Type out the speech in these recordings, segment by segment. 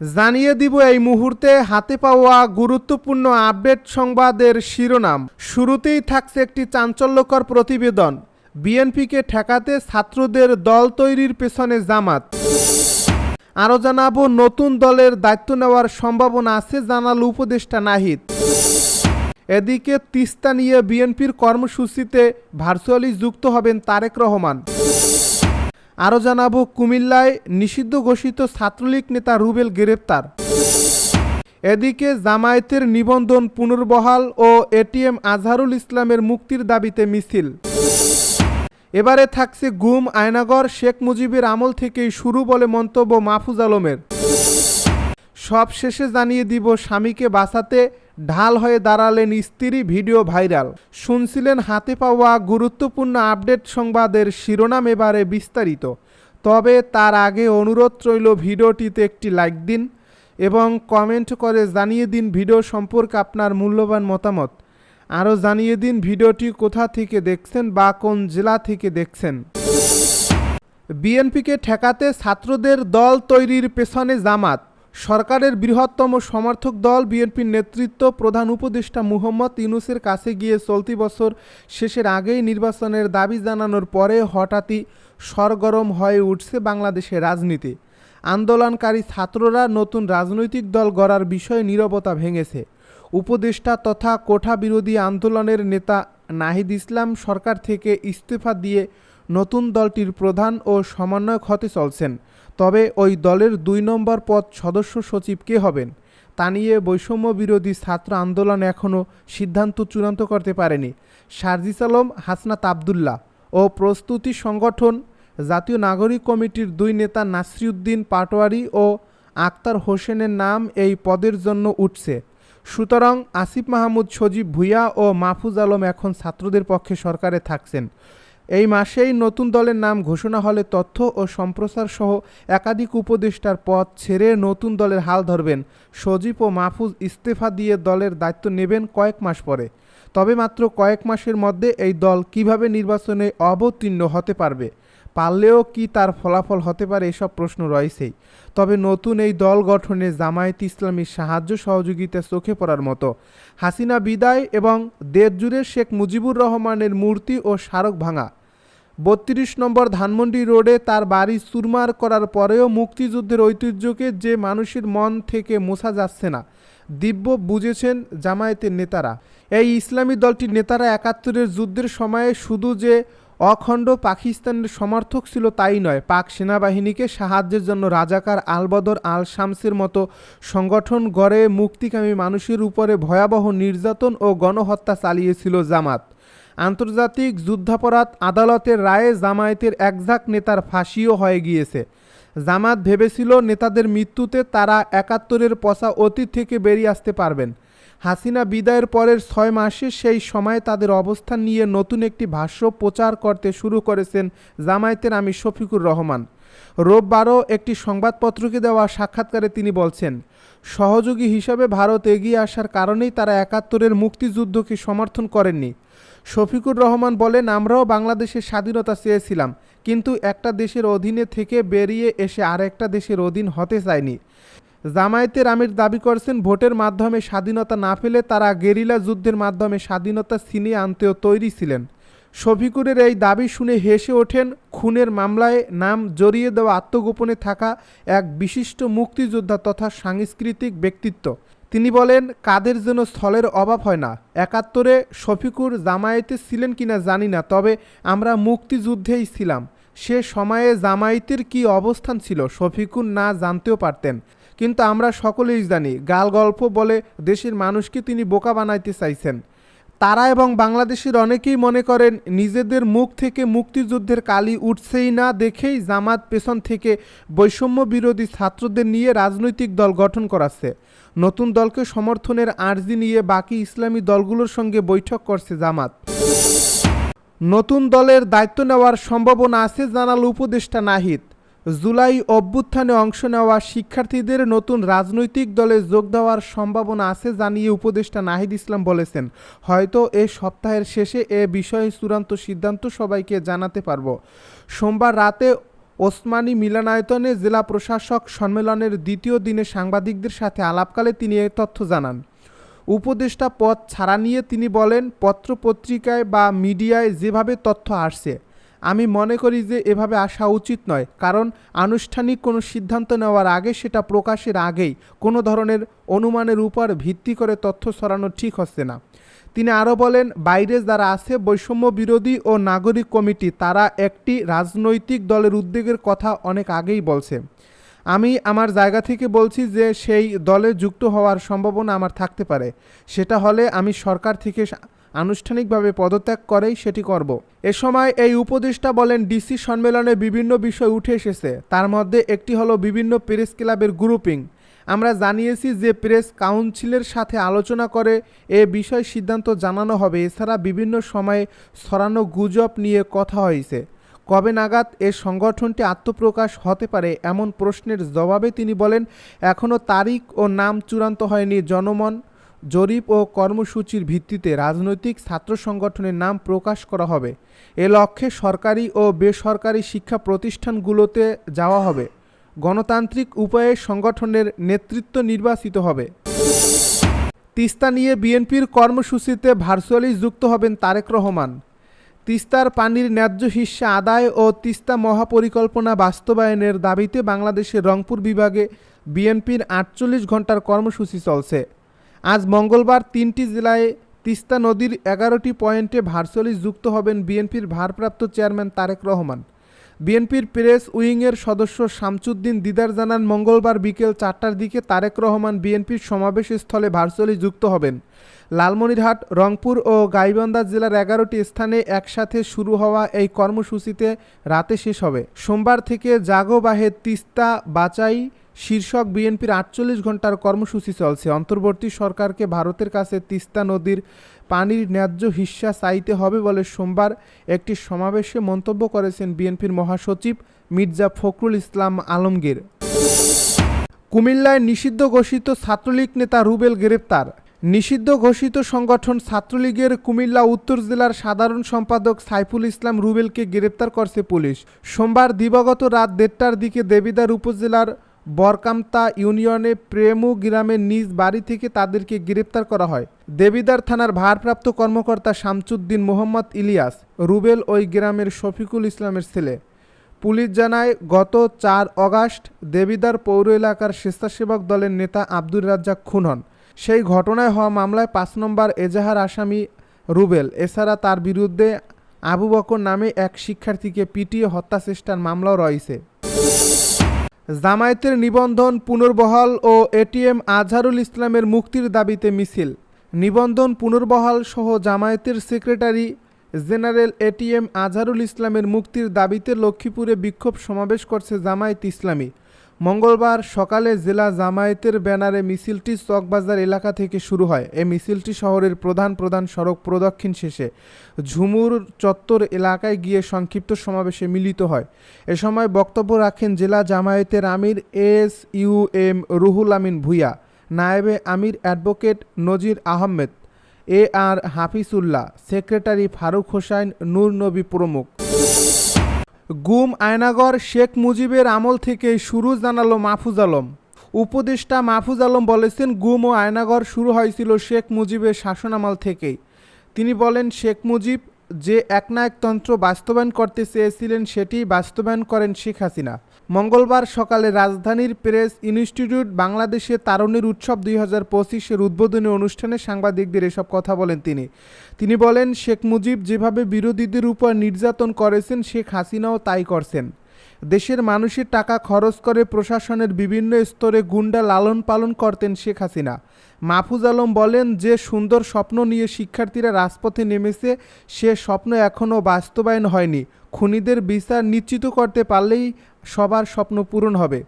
জানিয়ে দিব এই মুহূর্তে হাতে পাওয়া গুরুত্বপূর্ণ আপডেট সংবাদের শিরোনাম। শুরুতেই থাকছে একটি চাঞ্চল্যকর প্রতিবেদন। বিএনপিকে ঠেকাতে ছাত্রদের দল তৈরির পেছনে জামাত। আরও জানাব, নতুন দলের দায়িত্ব নেওয়ার সম্ভাবনা আছে, জানাল উপদেষ্টা নাহিদ। এদিকে তিস্তা নিয়ে বিএনপির কর্মসূচিতে ভার্চুয়ালি যুক্ত হবেন তারেক রহমান। আরও জানাব, কুমিল্লায় নিষিদ্ধ ঘোষিত ছাত্রলীগ নেতা রুবেল গ্রেপ্তার। এদিকে জামায়াতের নিবন্ধন পুনর্বহাল ও এটিএম আজহারুল ইসলামের মুক্তির দাবিতে মিছিল। এবারে থাকছে গুম আয়নাগর শেখ মুজিবের আমল থেকেই শুরু বলে মন্তব্য মাহফুজ আলমের। সব শেষে জানিয়ে দিব, স্বামীকে বাঁচাতে ঢাল হয়ে দাঁড়ালেন স্ত্রী ভিডিও ভাইরাল। শুনছিলেন হাতে পাওয়া গুরুত্বপূর্ণ আপডেট সংবাদের শিরোনাম এবারে বিস্তারিত। তবে তার আগে অনুরোধ রইল ভিডিওটিতে একটি লাইক দিন এবং কমেন্ট করে জানিয়ে দিন ভিডিও সম্পর্কে আপনার মূল্যবান মতামত। আরও জানিয়ে দিন ভিডিওটি কোথা থেকে দেখছেন বা কোন জেলা থেকে দেখছেন। বিএনপিকে ঠেকাতে ছাত্রদের দল তৈরির পেছনে জামাত। সরকারের বৃহত্তম সমর্থক দল বিএনপির নেতৃত্ব প্রধান উপদেষ্টা মুহম্মদ ইউনুসের কাছে গিয়ে চলতি বছর শেষের আগেই নির্বাচনের দাবি জানানোর পরে হঠাৎই সরগরম হয়ে উঠছে বাংলাদেশের রাজনীতি। আন্দোলনকারী ছাত্ররা নতুন রাজনৈতিক দল গড়ার বিষয়ে নীরবতা ভেঙেছে। উপদেষ্টা তথা কোঠা বিরোধী আন্দোলনের নেতা নাহিদ ইসলাম সরকার থেকে ইস্তফা দিয়ে নতুন দলটির প্রধান ও সমন্বয়ক হতে চলছেন। তবে ওই দলের দুই নম্বর পদ সদস্য সচিব কে হবেন, তা নিয়ে বৈষম্য বিরোধী ছাত্র আন্দোলন এখনও সিদ্ধান্ত চূড়ান্ত করতে পারেনি। সার্জিস আলম, হাসনাত আবদুল্লাহ ও প্রস্তুতি সংগঠন, জাতীয় নাগরিক কমিটির দুই নেতা নাসরিউদ্দিন পাটোয়ারি ও আক্তার হোসেনের নাম এই পদের জন্য উঠছে। সুতরাং আসিফ মাহমুদ সজীব ভুইয়া ও মাহফুজ আলম এখন ছাত্রদের পক্ষে সরকারে থাকছেন। এই মাসেই নতুন দলের নাম ঘোষণা হলে তথ্য ও সম্প্রচার সহ একাধিক উপদেষ্টার পদ ছেড়ে নতুন দলের হাল ধরবেন। সজীব ও মাহফুজ ইস্তেফা দিয়ে দলের দায়িত্ব নেবেন কয়েক মাস পরে। তবে মাত্র কয়েক মাসের মধ্যে এই দল কীভাবে নির্বাচনে অবতীর্ণ হতে পারবে? পারলেও কি তার ফলাফল হতে পারে এসব প্রশ্ন রয়েছেই। তবে নতুন এই দল গঠনে জামায়াত ইসলামীর সাহায্য সহযোগিতা চোখে পড়ার মতো। হাসিনা বিদায় এবং দেশজুড়ে শেখ মুজিবুর রহমানের মূর্তি ও স্মারক ভাঙা। বত্রিশ নম্বর ধানমন্ডি রোডে তার বাড়ি চুরমার করার পরেও মুক্তিযুদ্ধের ঐতিহ্যকে যে মানুষের মন থেকে মোছা যাচ্ছে না, দিব্য বুঝেছেন জামায়াতের নেতারা। এই ইসলামী দলটির নেতারা একাত্তরের যুদ্ধের সময়ে শুধু যে অখণ্ড পাকিস্তানের সমর্থক ছিল তাই নয়। পাক সেনাবাহিনীকে সাহায্যের জন্য রাজাকার আলবদর আল শামসের মতো সংগঠন গড়ে মুক্তিকামী মানুষের উপরে ভয়াবহ নির্যাতন ও গণহত্যা চালিয়েছিল জামাত। আন্তর্জাতিক যুদ্ধাপরাধ আদালতের রায়ে জামায়াতের একঝাক নেতার ফাঁসিও হয়ে গিয়েছে। জামাত ভেবেছিল, নেতাদের মৃত্যুতে তারা একাত্তরের পচা অতীত থেকে বেরিয়ে আসতে পারবেন। হাসিনা বিদায়ের পরের ছয় মাসে সেই সময় তাদের অবস্থান নিয়ে নতুন একটি ভাষ্য প্রচার করতে শুরু করেছেন জামায়াতের আমি শফিকুর রহমান। রোববারও একটি সংবাদপত্রকে দেওয়া সাক্ষাৎকারে তিনি বলছেন, সহযোগী হিসাবে ভারত এগিয়ে আসার কারণেই তারা একাত্তরের মুক্তিযুদ্ধকে সমর্থন করেননি। শফিকুর রহমান বলেন, আমরাও বাংলাদেশের স্বাধীনতা চেয়েছিলাম, কিন্তু একটা দেশের অধীনে থেকে বেরিয়ে এসে আরেকটা দেশের অধীন হতে চায়নি জামায়াতের আমির দাবি করছেন, ভোটের মাধ্যমে স্বাধীনতা না পেলে তারা গেরিলা যুদ্ধের মাধ্যমে স্বাধীনতা ছিনিয়ে আনতেও তৈরি ছিলেন। শফিকুরের এই দাবি শুনে হেসে ওঠেন, খুনের মামলায় নাম জড়িয়ে দেওয়া আত্মগোপনে থাকা এক বিশিষ্ট মুক্তিযোদ্ধা তথা সাংস্কৃতিক ব্যক্তিত্ব। তিনি বলেন, কাদের যেন স্থলের অভাব হয় না, একাত্তরে শফিকুর জামায়াতে ছিলেন কিনা জানি না, তবে আমরা মুক্তিযুদ্ধেই ছিলাম। সে সময়ে জামায়াতের কি অবস্থান ছিল, শফিকুর না জানতেও পারতেন। কিন্তু আমরা সকলেই জানি, গাল গল্প বলে দেশের মানুষকে তিনি বোকা বানাইতে চাইছেন। তারা এবং বাংলাদেশের অনেকেই মনে করেন, নিজেদের মুখ থেকে মুক্তিযুদ্ধের কালি উঠছেই না দেখেই জামাত পেছন থেকে বৈষম্য বিরোধী ছাত্রদের নিয়ে রাজনৈতিক দল গঠন করাচ্ছে। নতুন দলকে সমর্থনের আর্জি নিয়ে বাকি ইসলামী দলগুলোর সঙ্গে বৈঠক করছে জামাত। নতুন দলের দায়িত্ব নেওয়ার সম্ভাবনা আছে, জানাল উপদেষ্টা নাহিদ। জুলাই অভ্যুত্থানে অংশ নেওয়া শিক্ষার্থীদের নতুন রাজনৈতিক দলে যোগ দেওয়ার সম্ভাবনা আছে জানিয়ে উপদেষ্টা নাহিদ ইসলাম বলেছেন। হয়তো এ সপ্তাহের শেষে এ বিষয়ে চূড়ান্ত সিদ্ধান্ত সবাইকে জানাতে পারব। সোমবার রাতে ওসমানী মিলনায়তনে জেলা প্রশাসক সম্মেলনের দ্বিতীয় দিনে সাংবাদিকদের সাথে আলাপকালে তিনি এ তথ্য জানান। উপদেষ্টা পদ ছাড়া নিয়ে তিনি বলেন পত্রপত্রিকায় বা মিডিয়ায় যেভাবে তথ্য আসছে আমি মনে করি যে এভাবে আসা উচিত নয়, কারণ আনুষ্ঠানিক কোনো সিদ্ধান্ত নেওয়ার আগে সেটা প্রকাশের আগেই কোনো ধরনের অনুমানের উপর ভিত্তি করে তথ্য সরানো ঠিক হচ্ছে না। তিনি আরও বলেন, বাইরে যারা আছে, বৈষম্য বিরোধী ও নাগরিক কমিটি, তারা একটি রাজনৈতিক দলের উদ্বেগের কথা অনেক আগেই বলছে। আমি আমার জায়গা থেকে বলছি যে সেই দলে যুক্ত হওয়ার সম্ভাবনা আমার থাকতে পারে। সেটা হলে আমি সরকার থেকে আনুষ্ঠানিকভাবে পদত্যাগ করেই সেটি করব। এ সময় এই উপদেষ্টা বলেন, ডিসি সম্মেলনে বিভিন্ন বিষয় উঠে এসেছে। তার মধ্যে একটি হলো বিভিন্ন প্রেস ক্লাবের গ্রুপিং। আমরা জানিয়েছি যে প্রেস কাউন্সিলের সাথে আলোচনা করে এ বিষয় সিদ্ধান্ত জানানো হবে। এছাড়া বিভিন্ন সময়ে ছড়ানো গুজব নিয়ে কথা হয়েছে। কবে নাগাদ এ সংগঠনটি আত্মপ্রকাশ হতে পারে এমন প্রশ্নের জবাবে তিনি বলেন এখনও তারিখ ও নাম চূড়ান্ত হয়নি, জনমন জরিপ ও কর্মসূচির ভিত্তিতে রাজনৈতিক ছাত্র সংগঠনের নাম প্রকাশ করা হবে। এ লক্ষ্যে সরকারি ও বেসরকারি শিক্ষা প্রতিষ্ঠানগুলোতে যাওয়া হবে। গণতান্ত্রিক উপায়ে সংগঠনের নেতৃত্ব নির্বাচিত হবে। তিস্তা নিয়ে বিএনপির কর্মসূচিতে ভার্চুয়ালি যুক্ত হবেন তারেক রহমান। তিস্তার পানির ন্যায্য হিস্সা আদায় ও তিস্তা মহাপরিকল্পনা বাস্তবায়নের দাবিতে বাংলাদেশের রংপুর বিভাগে বিএনপির আটচল্লিশ ঘণ্টার কর্মসূচি চলছে। আজ মঙ্গলবার তিনটি জেলায় তিস্তা নদীর এগারোটি পয়েন্টে ভার্চুয়ালি যুক্ত হবেন বিএনপির ভারপ্রাপ্ত চেয়ারম্যান তারেক রহমান। বিএনপির প্রেস উইংয়ের সদস্য শামসুদ্দিন দিদার জানান, মঙ্গলবার বিকেল চারটার দিকে তারেক রহমান বিএনপির সমাবেশ স্থলে ভার্চুয়ালি যুক্ত হবেন। লালমনিরহাট, রংপুর ও গাইবান্ধা জেলার এগারোটি স্থানে একসাথে শুরু হওয়া এই কর্মসূচিতে রাতে শেষ হবে। সোমবার থেকে জাগো বাহে তিস্তা বাচাই শীর্ষক বিএনপির আটচল্লিশ ঘণ্টার কর্মসূচি চলছে। অন্তর্বর্তী সরকারকে ভারতের কাছে তিস্তা নদীর পানির ন্যায্য হিস্সা চাইতে হবে বলে সোমবার একটি সমাবেশে মন্তব্য করেছেন বিএনপির মহাসচিব মির্জা ফখরুল ইসলাম আলমগীর। কুমিল্লায় নিষিদ্ধ ঘোষিত ছাত্রলীগ নেতা রুবেল গ্রেপ্তার। নিষিদ্ধ ঘোষিত সংগঠন ছাত্রলীগের কুমিল্লা উত্তর জেলার সাধারণ সম্পাদক সাইফুল ইসলাম রুবেলকে গ্রেপ্তার করছে পুলিশ। সোমবার দিবাগত রাত দেড়টার দিকে দেবিদার উপজেলার বরকামতা ইউনিয়নে প্রেমু গ্রামের নিজ বাড়ি থেকে তাদেরকে গ্রেপ্তার করা হয়। দেবিদার থানার ভারপ্রাপ্ত কর্মকর্তা শামসুদ্দিন মোহাম্মদ ইলিয়াস, রুবেল ওই গ্রামের শফিকুল ইসলামের ছেলে। পুলিশ জানায়, গত চার অগাস্ট দেবিদার পৌর এলাকার স্বেচ্ছাসেবক দলের নেতা আব্দুর রাজ্জাক খুন হন। সেই ঘটনায় হওয়া মামলায় পাঁচ নম্বর এজাহার আসামি রুবেল, এছাড়া তার বিরুদ্ধে আবু বকর নামে এক শিক্ষার্থীকে পিটিয়ে হত্যা চেষ্টার মামলাও রয়েছে। জামায়াতের নিবন্ধন পুনর্বহাল ও এটিএম আজহারুল ইসলামের মুক্তির দাবিতে মিছিল। নিবন্ধন পুনর্বহাল সহ জামায়াতের সেক্রেটারি জেনারেল এটিএম আজহারুল ইসলামের মুক্তির দাবিতে লক্ষ্মীপুরে বিক্ষোভ সমাবেশ করছে জামায়াত ইসলামী। মঙ্গলবার সকালে জেলা জামায়াতের ব্যানারে মিছিলটি চকবাজার এলাকা থেকে শুরু হয়। এই মিছিলটি শহরের প্রধান প্রধান সড়ক প্রদক্ষিণ শেষে ঝুমুর চত্বর এলাকায় গিয়ে সংক্ষিপ্ত সমাবেশে মিলিত হয়। এ সময় বক্তব্য রাখেন জেলা জামায়াতের আমির S U M Ruhul Amin Bhuiyan, Naib Aamir advocate Nazir Ahmed, A R Hafizullah, secretary Faruk Hossain, Nur Nabi প্রমুখ। গুম আয়নাগর শেখ মুজিবের আমল থেকে শুরু জানালো মাহফুজ আলম। উপদেষ্টা মাহফুজ আলম বলেছেন, গুম ও আয়নাগর শুরু হয়েছিল শেখ মুজিবের শাসনামল থেকেই। তিনি বলেন, শেখ মুজিব যে একনায়কতন্ত্র বাস্তবায়ন করতে চেয়েছিলেন সেটি বাস্তবায়ন করেন শেখ হাসিনা। মঙ্গলবার সকালে রাজধানীর প্রেস ইনস্টিটিউট বাংলাদেশে তারুণীর উৎসব দুই হাজার পঁচিশের উদ্বোধনী অনুষ্ঠানে সাংবাদিকদের এসব কথা বলেন তিনি। তিনি বলেন, শেখ মুজিব যেভাবে বিরোধীদের উপর নির্যাতন করেছেন, শেখ হাসিনাও তাই করছেন। দেশের মানুষের টাকা খরচ করে প্রশাসনের বিভিন্ন স্তরে গুন্ডা লালন পালন করতেন শেখ হাসিনা। মাহফুজ আলম বলেন, যে সুন্দর স্বপ্ন নিয়ে শিক্ষার্থীরা রাজপথে নেমেছে, সে স্বপ্ন এখনও বাস্তবায়ন হয়নি। খুনিদের বিচার নিশ্চিত করতে পারলেই সবার স্বপ্ন পূরণ হবে।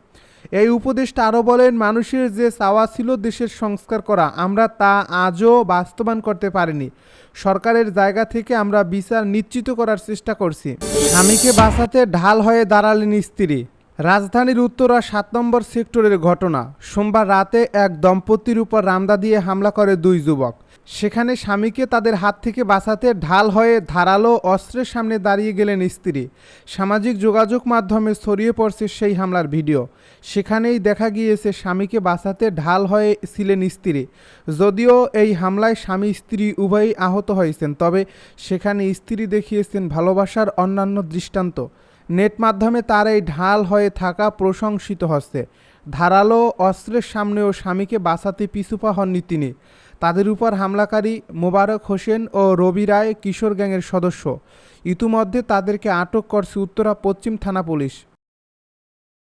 এই উপদেশটা আরও বলেন, মানুষের যে চাওয়া ছিল দেশের সংস্কার করা, আমরা তা আজও বাস্তবায়ন করতে পারিনি। সরকারের জায়গা থেকে আমরা বিচার নিশ্চিত করার চেষ্টা করছি। স্বামীকে বাঁচাতে ঢাল হয়ে দাঁড়ালেন স্ত্রী। রাজধানীর উত্তরা সাত নম্বর সেক্টরের ঘটনা। সোমবার রাতে এক দম্পতির উপর রামদা দিয়ে হামলা করে দুই যুবক। সেখানে স্বামীকে তাদের হাত থেকে বাঁচাতে ঢাল হয়ে ধারালো অস্ত্রের সামনে দাঁড়িয়ে গেলেন স্ত্রী। সামাজিক যোগাযোগ মাধ্যমে ছড়িয়ে পড়ছে সেই হামলার ভিডিও। সেখানেই দেখা গিয়েছে স্বামীকে বাঁচাতে ঢাল হয়ে ছিলেন স্ত্রী। যদিও এই হামলায় স্বামী স্ত্রী উভয়ই আহত হয়েছেন, তবে সেখানে স্ত্রী দেখিয়েছেন ভালোবাসার অন্যান্য দৃষ্টান্ত। নেট মাধ্যমে তার এই ঢাল হয়ে থাকা প্রশংসিত হচ্ছে ধারালো অস্ত্রের সামনেও স্বামীকে বাঁচাতে পিছুপা হননি তিনি। তাদের উপর হামলাকারী মোবারক হোসেন ও রবি রায় কিশোর গ্যাংয়ের সদস্য। ইতিমধ্যে তাদেরকে আটক করছে উত্তরা পশ্চিম থানা পুলিশ।